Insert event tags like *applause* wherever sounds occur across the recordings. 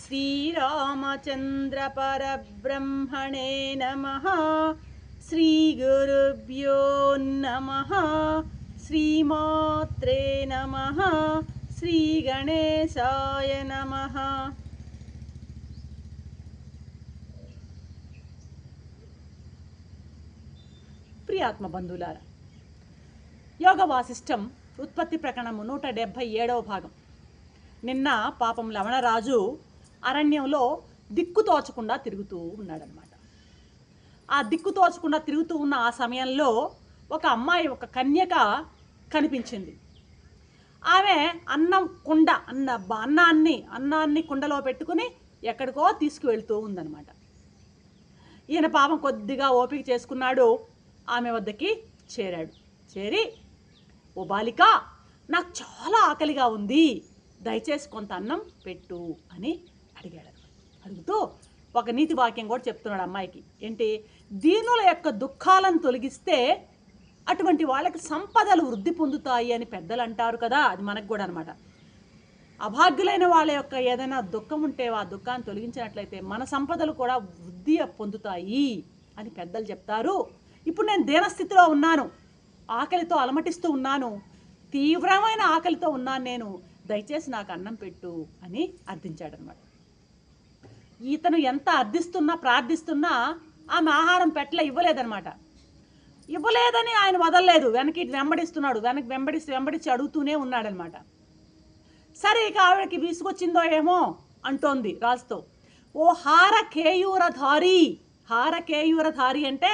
श्रीरामचन्द्रपरब्रह्मणे नमः श्रीगुरुभ्यो नमः श्रीमात्रे नमः श्रीगणेशाय नमः ప్రియాత్మ బంధువులారా యోగ వాసిష్టం ఉత్పత్తి ప్రకరణము నూట డెబ్భై ఏడవ భాగం నిన్న పాపం లవణరాజు అరణ్యంలో దిక్కు తోచకుండా తిరుగుతూ ఉన్నాడనమాట ఆ దిక్కు తోచకుండా తిరుగుతూ ఉన్న ఆ సమయంలో ఒక అమ్మాయి ఒక కన్యక కనిపించింది. ఆమె అన్నం కుండ అన్న అన్నాన్ని అన్నాన్ని కుండలో పెట్టుకుని ఎక్కడికో తీసుకువెళ్తూ ఉందనమాట ఈయన పాపం కొద్దిగా ఓపిక చేసుకున్నాడు ఆమె వద్దకి చేరాడు. చేరి ఓ బాలిక నాకు చాలా ఆకలిగా ఉంది. దయచేసి కొంత అన్నం పెట్టు అని అడిగాడు అడుగుతూ ఒక నీతి వాక్యం కూడా చెప్తున్నాడు అమ్మాయికి. ఏంటి? దీనుల యొక్క దుఃఖాలను తొలగిస్తే అటువంటి వాళ్ళకి సంపదలు వృద్ధి పొందుతాయి అని పెద్దలు అంటారు కదా అది మనకు కూడా అనమాట అభాగ్యులైన వాళ్ళ యొక్క ఏదైనా దుఃఖం ఉంటే ఆ దుఃఖాన్ని తొలగించినట్లయితే మన సంపదలు కూడా వృద్ధి పొందుతాయి అని పెద్దలు చెప్తారు. ఇప్పుడు నేను దీనస్థితిలో ఉన్నాను ఆకలితో అలమటిస్తూ ఉన్నాను తీవ్రమైన ఆకలితో ఉన్నాను నేను దయచేసి నాకు అన్నం పెట్టు అని అర్థించాడనమాట. ఇతను ఎంత అర్థిస్తున్నా ప్రార్థిస్తున్నా ఆమె ఆహారం పెట్టలే ఇవ్వలేదనమాట ఇవ్వలేదని ఆయన వదలలేదు. వెనక్కి వెంబడిస్తున్నాడు. వెనక్కి వెంబడి వెంబడిచి అడుగుతూనే ఉన్నాడనమాట సరే ఇక ఆవిడకి విసుగొచ్చిందో ఏమో అంటోంది రాజుతో. ఓ హార కేయూరధారి హార కేయూరధారి అంటే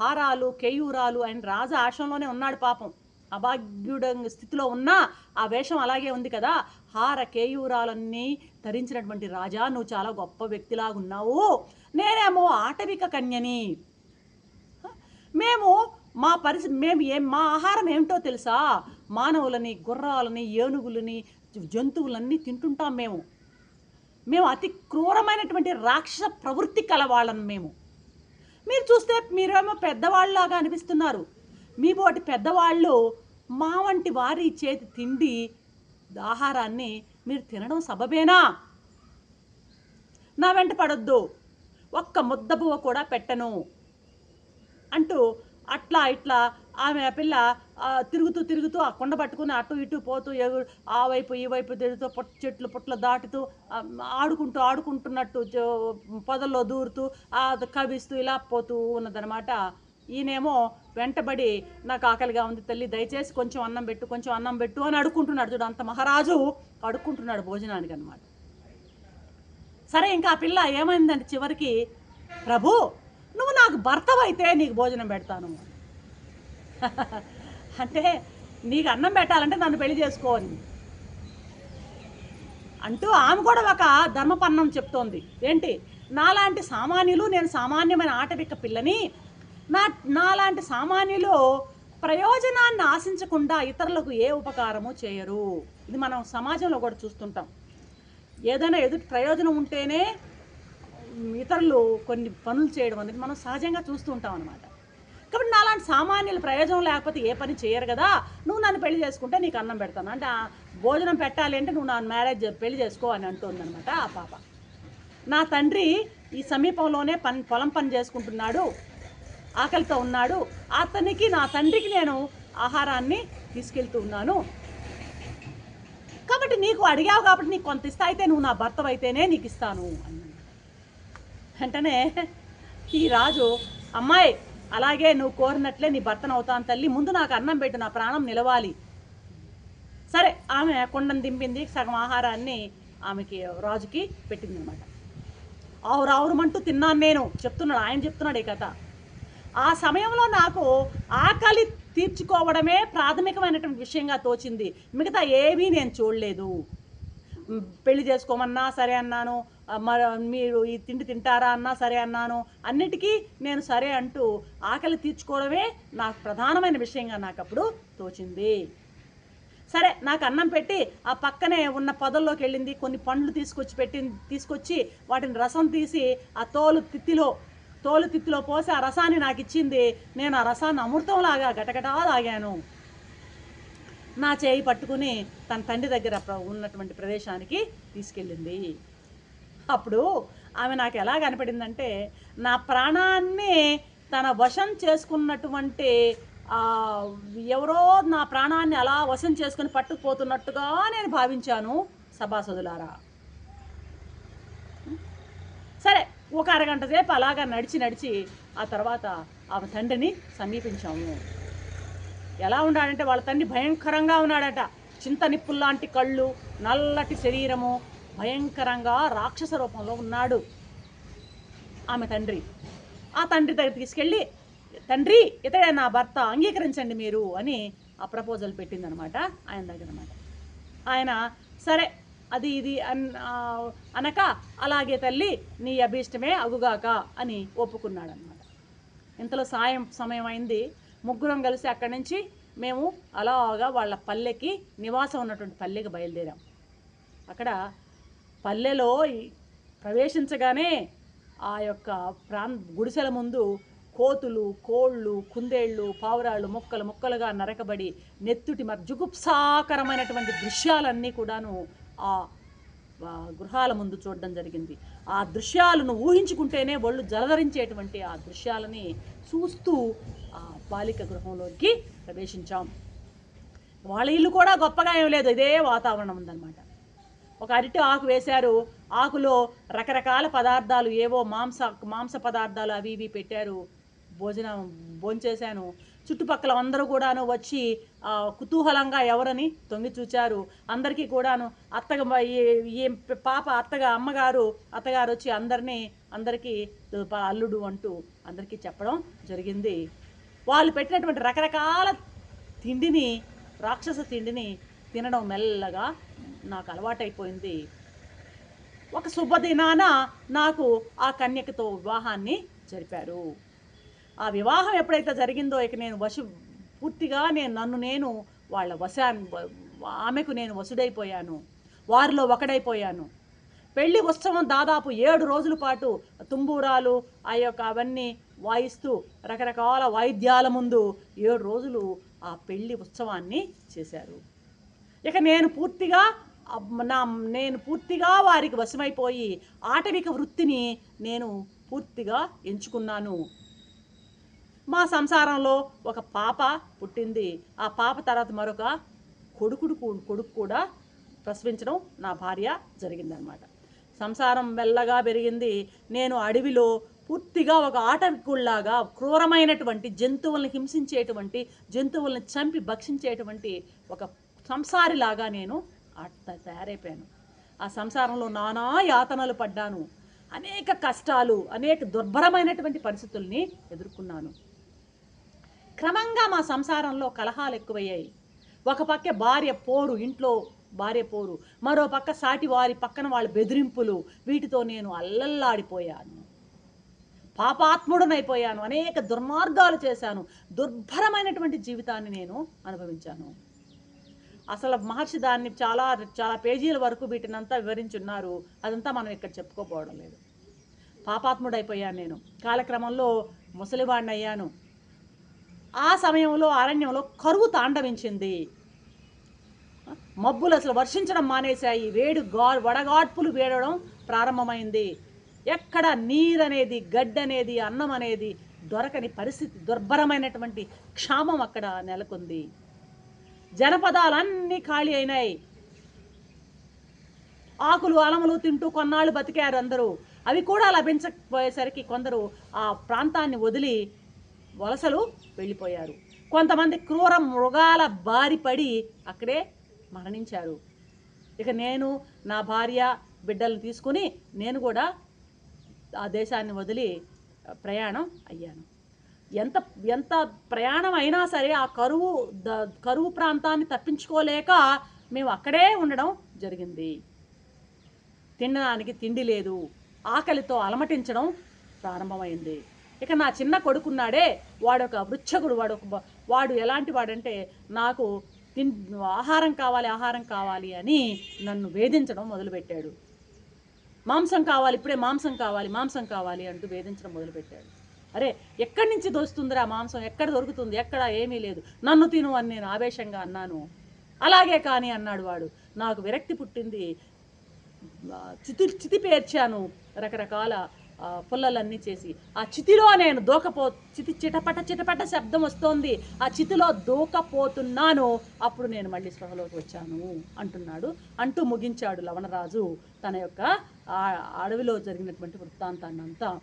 హారాలు కేయూరాలు ఆయన రాజు ఆశంలోనే ఉన్నాడు పాపం. అభాగ్యుడ స్థితిలో ఉన్నా ఆ వేషం అలాగే ఉంది కదా. హార కేయూరాలన్నీ ధరించినటువంటి రాజా నువ్వు చాలా గొప్ప వ్యక్తిలాగా ఉన్నావు. నేనేమో ఆటవిక కన్యని. మేము మా పరిస్థితి మేము ఏం మా ఆహారం ఏమిటో తెలుసా? మానవులని గుర్రాలని ఏనుగులని జంతువులన్నీ తింటుంటాం మేము. మేము అతి క్రూరమైనటువంటి రాక్షస ప్రవృత్తి కలవాళ్ళం మేము. మీరు చూస్తే మీరేమో పెద్దవాళ్ళలాగా అనిపిస్తున్నారు. మీ బోటి పెద్దవాళ్ళు మా వంటి వారి చేతి తిండి ఆహారాన్ని మీరు తినడం సబబేనా? నా వెంట పడొద్దు. ఒక్క ముద్దబువ కూడా పెట్టను. అంటూ అట్లా ఇట్లా ఆమె పిల్ల తిరుగుతూ తిరుగుతూ ఆ కొండ పట్టుకుని అటు ఇటు పోతూ ఎగు ఆ వైపు ఈ వైపు తిరుగుతూ పొట్ చెట్లు పొట్లు దాటుతూ ఆడుకుంటూ ఆడుకుంటున్నట్టు పొదల్లో దూరుతూ ఆ కవిస్తూ ఇలా పోతూ ఉన్నదనమాట ఈయనేమో వెంటబడి నాకు ఆకలిగా ఉంది తల్లి దయచేసి కొంచెం అన్నం పెట్టు కొంచెం అన్నం పెట్టు అని అడుక్కుంటున్నాడు చూడు. అంత మహారాజు అడుక్కుంటున్నాడు భోజనానికి అనమాట సరే ఇంకా ఆ పిల్ల ఏమైందంటే చివరికి ప్రభు నువ్వు నాకు భర్తవైతే నీకు భోజనం పెడతాను. *laughs* అంటే నీకు అన్నం పెట్టాలంటే నన్ను పెళ్ళి చేసుకోవాలి అంటూ ఆమె కూడా ఒక ధర్మపన్నం చెప్తోంది. ఏంటి నాలాంటి సామాన్యులు నేను సామాన్యమైన ఆటవిక్క పిల్లని నా నాలాంటి సామాన్యులు ప్రయోజనాన్ని ఆశించకుండా ఇతరులకు ఏ ఉపకారము చేయరు. ఇది మనం సమాజంలో కూడా చూస్తుంటాం. ఏదైనా ఎదుటి ప్రయోజనం ఉంటేనే ఇతరులు కొన్ని పనులు చేయడం అనేది మనం సహజంగా చూస్తూ ఉంటాం అనమాట కాబట్టి నాలాంటి సామాన్యుల ప్రయోజనం లేకపోతే ఏ పని చేయరు కదా. నువ్వు నన్ను పెళ్ళి చేసుకుంటే నీకు అన్నం పెడతాను. అంటే ఆ భోజనం పెట్టాలి అంటే నువ్వు నా మ్యారేజ్ పెళ్ళి చేసుకో అని అంటుందన్నమాట ఆ పాప. నా తండ్రి ఈ సమీపంలోనే పని పొలం పని చేసుకుంటున్నాడు. ఆకలితో ఉన్నాడు. అతనికి నా తండ్రికి నేను ఆహారాన్ని తీసుకెళ్తూ ఉన్నాను. కాబట్టి నీకు అడిగావు కాబట్టి నీకు కొంత ఇస్తా అయితే నువ్వు నా భర్తవైతేనే నీకు ఇస్తాను అన్నాడు. వెంటనే ఈ రాజు అమ్మాయి అలాగే నువ్వు కోరినట్లే నీ భర్తను అవుతాను తల్లి ముందు నాకు అన్నం పెట్టు నా ప్రాణం నిలవాలి. సరే ఆమె కొండను దింపింది సగం ఆహారాన్ని ఆమెకి రాజుకి పెట్టింది అనమాట ఆవురు ఆవురమంటూ తిన్నాను నేను చెప్తున్నాడు. ఆయన చెప్తున్నాడు ఈ కథ. ఆ సమయంలో నాకు ఆకలి తీర్చుకోవడమే ప్రాథమికమైనటువంటి విషయంగా తోచింది. మిగతా ఏమీ నేను చూడలేదు. పెళ్ళి చేసుకోమన్నా సరే అన్నాను. మీరు ఈ తిండి తింటారా అన్నా సరే అన్నాను. అన్నిటికీ నేను సరే అంటూ ఆకలి తీర్చుకోవడమే నాకు ప్రధానమైన విషయంగా నాకు అప్పుడు తోచింది. సరే నాకు అన్నం పెట్టి ఆ పక్కనే ఉన్న పొదల్లోకి వెళ్ళింది. కొన్ని పండ్లు తీసుకొచ్చి పెట్టింది తీసుకొచ్చి వాటిని రసం తీసి ఆ తోలు తిత్తిలో తోలుతిత్తిలో పోసి ఆ రసాన్ని నాకు ఇచ్చింది. నేను ఆ రసాన్ని అమృతంలాగా గటగటా తాగాను. నా చేయి పట్టుకుని తన తండ్రి దగ్గర ఉన్నటువంటి ప్రదేశానికి తీసుకెళ్ళింది. అప్పుడు ఆమె నాకు ఎలా కనపడిందంటే నా ప్రాణాన్ని తన వశం చేసుకున్నటువంటి ఎవరో నా ప్రాణాన్ని అలా వశం చేసుకుని పట్టుకుపోతున్నట్టుగా నేను భావించాను సభాసదులారా సరే ఒక అరగంట సేపు అలాగా నడిచి నడిచి ఆ తర్వాత ఆమె తండ్రిని సమీపించాము. ఎలా ఉన్నాడంటే వాళ్ళ తండ్రి భయంకరంగా ఉన్నాడట. చింత నిప్పుల్లాంటి కళ్ళు నల్లటి శరీరము భయంకరంగా రాక్షస రూపంలో ఉన్నాడు ఆమె తండ్రి. ఆ తండ్రి దగ్గర తీసుకెళ్ళి తండ్రి ఇతడే నా భర్త అంగీకరించండి మీరు అని ఆ ప్రపోజల్ పెట్టిందనమాట ఆయన దగ్గర అనమాట ఆయన సరే అది ఇది అన్ అనక అలాగే తల్లి నీ అభీష్టమే అగుగాక అని ఒప్పుకున్నాడనమాట ఇంతలో సాయం సమయం అయింది ముగ్గురం కలిసి అక్కడి నుంచి మేము అలాగా వాళ్ళ పల్లెకి నివాసం ఉన్నటువంటి పల్లెకి బయలుదేరాం. అక్కడ పల్లెలో ప్రవేశించగానే ఆ యొక్క ప్రాం గుడిసెల ముందు కోతులు కోళ్ళు కుందేళ్ళు పావురాళ్ళు ముక్కలు ముక్కలుగా నరకబడి నెత్తుటి మరి జుగుప్సాకరమైనటువంటి దృశ్యాలన్నీ కూడాను ఆ గృహాల ముందు చూడడం జరిగింది. ఆ దృశ్యాలను ఊహించుకుంటేనే ఒళ్ళు జలధరించేటువంటి ఆ దృశ్యాలని చూస్తూ ఆ బాలిక గృహంలోకి ప్రవేశించాం. వాళ్ళ ఇల్లు కూడా గొప్పగా ఏం లేదు. ఇదే వాతావరణం ఉందన్నమాట. ఒక అరటి ఆకు వేశారు. ఆకులో రకరకాల పదార్థాలు ఏవో మాంస మాంస పదార్థాలు అవి ఇవి పెట్టారు. భోజనం భోంచేశాను. చుట్టుపక్కల అందరూ కూడాను వచ్చి కుతూహలంగా ఎవరని తొంగి చూచారు. అందరికీ కూడాను అత్తగా ఏ పాప అత్తగా అమ్మగారు అత్తగారు వచ్చి అందరినీ అందరికీ అల్లుడు అంటూ అందరికీ చెప్పడం జరిగింది. వాళ్ళు పెట్టినటువంటి రకరకాల తిండిని రాక్షస తిండిని తినడం మెల్లగా నాకు అలవాటైపోయింది. ఒక శుభదినాన నాకు ఆ కన్యకతో వివాహాన్ని జరిపారు. ఆ వివాహం ఎప్పుడైతే జరిగిందో ఇక నేను వశు పూర్తిగా నేను నన్ను నేను వాళ్ళ వశాన్ని ఆమెకు నేను వసుడైపోయాను వారిలో ఒకడైపోయాను. పెళ్ళి ఉత్సవం దాదాపు ఏడు రోజుల పాటు తుంబూరాలు ఆ యొక్క అవన్నీ వాయిస్తూ రకరకాల వాయిద్యాల ముందు ఏడు రోజులు ఆ పెళ్ళి ఉత్సవాన్ని చేశారు. ఇక నేను పూర్తిగా నా నేను పూర్తిగా వారికి వశమైపోయి ఆటవిక వృత్తిని నేను పూర్తిగా ఎంచుకున్నాను. మా సంసారంలో ఒక పాప పుట్టింది. ఆ పాప తర్వాత మరొక కొడుకుడు కొడుకు కూడా ప్రసవించడం నా భార్య జరిగిందనమాట సంసారం మెల్లగా పెరిగింది. నేను అడవిలో పూర్తిగా ఒక ఆటవికుల్లాగా క్రూరమైనటువంటి జంతువుల్ని హింసించేటువంటి జంతువుల్ని చంపి భక్షించేటువంటి ఒక సంసారిలాగా నేను తయారైపోయాను. ఆ సంసారంలో నానా యాతనలు పడ్డాను. అనేక కష్టాలు అనేక దుర్భరమైనటువంటి పరిస్థితుల్ని ఎదుర్కొన్నాను. క్రమంగా మా సంసారంలో కలహాలు ఎక్కువయ్యాయి. ఒక పక్క భార్య పోరు ఇంట్లో భార్య పోరు మరో పక్క సాటి వారి పక్కన వాళ్ళ బెదిరింపులు వీటితో నేను అల్లల్లాడిపోయాను. పాపాత్ముడనైపోయాను అనేక దుర్మార్గాలు చేశాను దుర్భరమైనటువంటి జీవితాన్ని నేను అనుభవించాను. అసలు మహర్షి దాన్ని చాలా చాలా పేజీల వరకు వీటినంతా వివరించున్నారు. అదంతా మనం ఇక్కడ చెప్పుకోపోవడం లేదు. పాపాత్ముడైపోయాను నేను. కాలక్రమంలో ముసలివాడిని అయ్యాను. ఆ సమయంలో అరణ్యంలో కరువు తాండవించింది. మబ్బులు అసలు వర్షించడం మానేశాయి. వేడి గా వడగాడ్పులు వేడడం ప్రారంభమైంది. ఎక్కడ నీరనేది గడ్డనేది అన్నం అనేది దొరకని పరిస్థితి దుర్భరమైనటువంటి క్షామం అక్కడ నెలకొంది. జనపదాలన్నీ ఖాళీ అయినాయి. ఆకులు అలములు తింటూ కొన్నాళ్ళు బతికారు అందరూ. అవి కూడా లభించకపోయేసరికి కొందరు ఆ ప్రాంతాన్ని వదిలి వలసలు వెళ్ళిపోయారు. కొంతమంది క్రూర మృగాల బారి పడి అక్కడే మరణించారు. ఇక నేను నా భార్య బిడ్డలను తీసుకుని నేను కూడా ఆ దేశాన్ని వదిలి ప్రయాణం అయ్యాను. ఎంత ఎంత ప్రయాణం అయినా సరే ఆ కరువు ద కరువు ప్రాంతాన్ని తప్పించుకోలేక మేము అక్కడే ఉండడం జరిగింది. తినడానికి తిండి లేదు. ఆకలితో అలమటించడం ప్రారంభమైంది. ఇక నా చిన్న కొడుకున్నాడే వాడొక వృచ్చకుడు వాడు ఒక వాడు ఎలాంటి వాడంటే నాకు తిన్ ఆహారం కావాలి ఆహారం కావాలి అని నన్ను వేధించడం మొదలుపెట్టాడు. మాంసం కావాలి ఇప్పుడే మాంసం కావాలి మాంసం కావాలి అంటూ వేధించడం మొదలుపెట్టాడు. అరే ఎక్కడి నుంచి దొరుకుతుందిరా మాంసం? ఎక్కడ దొరుకుతుంది? ఎక్కడ ఏమీ లేదు. నన్ను తిను అని నేను ఆవేశంగా అన్నాను. అలాగే కానీ అన్నాడు వాడు. నాకు విరక్తి పుట్టింది. చితి చితి పేర్చాను రకరకాల పుల్లలన్నీ చేసి. ఆ చితిలో నేను దూకపో చితి చిటపట చిటపట శబ్దం వస్తోంది. ఆ చితిలో దూకపోతున్నాను. అప్పుడు నేను మళ్ళీ స్పృహలోకి వచ్చాను అంటున్నాడు. అంటూ ముగించాడు లవణరాజు తన యొక్క ఆ అడవిలో జరిగినటువంటి వృత్తాంతాన్ని అంతా